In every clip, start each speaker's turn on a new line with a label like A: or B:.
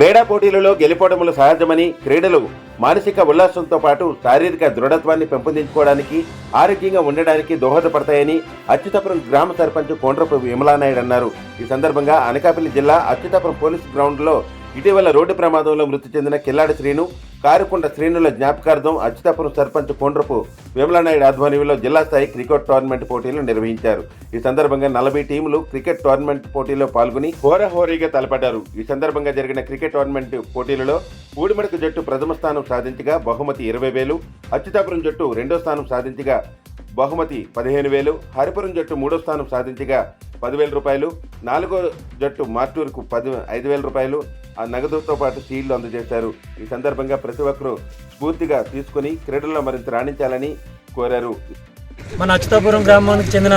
A: క్రీడా పోటీలలో గెలిపోవడములు సహజమని క్రీడలు మానసిక ఉల్లాసంతో పాటు శారీరక దృఢత్వాన్ని పెంపొందించుకోవడానికి ఆరోగ్యంగా ఉండడానికి దోహదపడతాయని అచ్యుతాపురం గ్రామ సర్పంచ్ కొండ్రపు విమలానాయుడు అన్నారు. ఈ సందర్భంగా అనకాపల్లి జిల్లా అచ్యుతాపురం పోలీస్ గ్రౌండ్లో ఇటీవల రోడ్డు ప్రమాదంలో మృతి చెందిన కిల్లాడి శ్రీను కారుకొండ శ్రీనుల జ్ఞాపకార్థం అచ్యుతాపురం సర్పంచ్ కొండ్రపు వేమలనాయుడు ఆధ్వర్యంలో జిల్లా స్థాయి క్రికెట్ టోర్నమెంట్ పోటీలు నిర్వహించారు. ఈ సందర్భంగా నలభై టీములు క్రికెట్ టోర్నమెంట్ పోటీలో పాల్గొని హోరాహోరీగా తలపడ్డారు. ఈ సందర్భంగా జరిగిన క్రికెట్ టోర్నమెంట్ పోటీలలో ఊడిమడక జట్టు ప్రథమ స్థానం సాధించగా బహుమతి ఇరవై వేలు అచ్యుతాపురం జట్టు రెండో స్థానం సాధించగా బహుమతి పదిహేను వేలు హరిపురం జట్టు మూడో స్థానం సాధించగా పదివేల రూపాయలు నాలుగో జట్టు మార్టూరుకు పది ఐదు వేల రూపాయలు ఆ నగదుతో పాటు సీళ్ళు అందజేశారు. ఈ సందర్భంగా ప్రతి ఒక్కరూ స్ఫూర్తిగా తీసుకుని క్రీడల్లో మరింత రాణించాలని కోరారు.
B: మన అచ్యుతాపురం గ్రామానికి చెందిన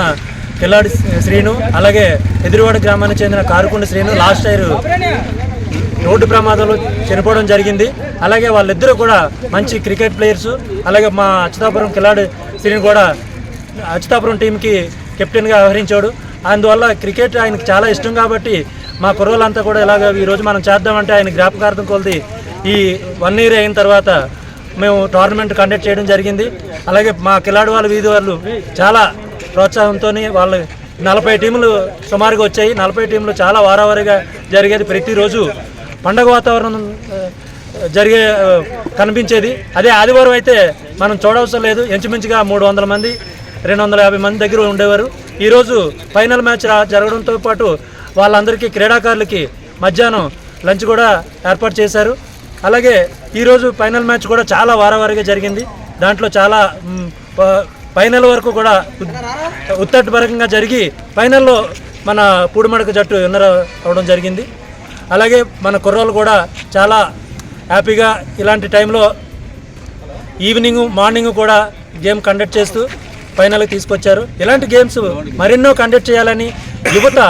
B: కిల్లాడి శ్రీను అలాగే ఎదురువాడ గ్రామానికి చెందిన Karukonda Srinu last year road ప్రమాదంలో చనిపోవడం జరిగింది. అలాగే వాళ్ళిద్దరూ కూడా మంచి క్రికెట్ ప్లేయర్స్. అలాగే మా అచ్యుతాపురం కిలాడి శ్రీను కూడా అచ్యుతాపురం టీంకి కెప్టెన్గా వ్యవహరించాడు. అందువల్ల క్రికెట్ ఆయనకు చాలా ఇష్టం కాబట్టి మా కుర్రోళ్ళంతా కూడా ఇలాగ ఈరోజు మనం చేద్దామంటే ఆయన జ్ఞాపకార్థం కొలిది ఈ వన్ ఇయర్ అయిన తర్వాత మేము టోర్నమెంట్ కండక్ట్ చేయడం జరిగింది. అలాగే మా కిలాడి వాళ్ళ వీధి వాళ్ళు చాలా ప్రోత్సాహంతో వాళ్ళు నలభై టీములు సుమారుగా వచ్చాయి. నలభై టీంలు చాలా వారావారీగా జరిగేది ప్రతిరోజు పండగ వాతావరణం జరిగే కనిపించేది. అదే ఆదివారం అయితే మనం చూడవసరం లేదు. ఎంచుమించుగా మూడు వందల మంది రెండు వందల యాభై మంది దగ్గర ఉండేవారు. ఈరోజు ఫైనల్ మ్యాచ్ జరగడంతో పాటు వాళ్ళందరికీ క్రీడాకారులకి మధ్యాహ్నం లంచ్ కూడా ఏర్పాటు చేశారు. అలాగే ఈరోజు ఫైనల్ మ్యాచ్ కూడా చాలా వారవారిగా జరిగింది. దాంట్లో చాలా ప- ఫైనల్ వరకు కూడా ఉత్- ఉత్తటపరకంగా జరిగి ఫైనల్లో మన పూడిమడక జట్టు విన్నర్ అవడం జరిగింది. అలాగే మన కుర్రోళ్ళు కూడా చాలా హ్యాపీగా ఇలాంటి టైంలో ఈవినింగ్ మార్నింగ్ కూడా గేమ్ కండక్ట్ చేస్తూ ఫైనల్కి తీసుకొచ్చారు. ఇలాంటి గేమ్స్ మరెన్నో కండక్ట్ చేయాలని యువత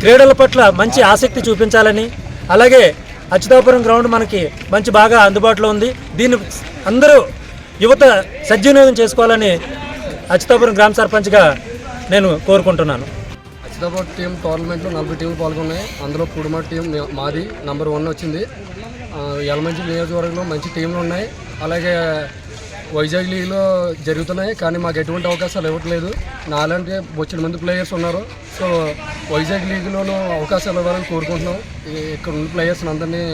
B: క్రీడల పట్ల మంచి ఆసక్తి చూపించాలని అలాగే అచ్యుతాపురం గ్రౌండ్ మనకి మంచి బాగా అందుబాటులో ఉంది. దీన్ని అందరూ యువత సద్వినియోగం చేసుకోవాలని అచ్యుతాపురం గ్రామ సర్పంచ్గా నేను కోరుకుంటున్నాను.
C: హైదరాబాద్ టీం టోర్నమెంట్లో నలభై టీంలు పాల్గొన్నాయి. అందులో కుడుమ టీం మాది నంబర్ వన్ వచ్చింది. ఎలమంచి నియోజకవర్గంలో మంచి టీంలు ఉన్నాయి. అలాగే వైజాగ్ లీగ్లో జరుగుతున్నాయి కానీ మాకు ఎటువంటి అవకాశాలు ఇవ్వట్లేదు. నాలాంటి వచ్చిన మంది ప్లేయర్స్ ఉన్నారు. సో వైజాగ్ లీగ్లోనూ అవకాశాలు ఇవ్వాలని కోరుకుంటున్నాం. ఇక్కడ ఉన్న ప్లేయర్స్ అందరినీ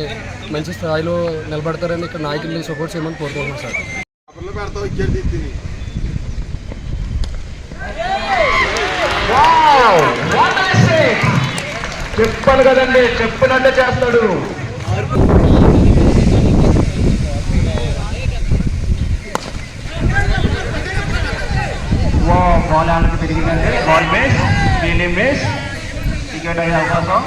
C: మంచి స్థాయిలో నిలబడతారని ఇక్కడ నాయకుల్ని సపోర్ట్ చేయమని కోరుకుంటున్నాం సార్.
D: చెప్పాలి కదండి చెప్పినట్టే చేస్తాడు. వా బాల్ ఆనకు తిరిగిందండి ball miss fielding miss wicket అయ్యే అవకాశం.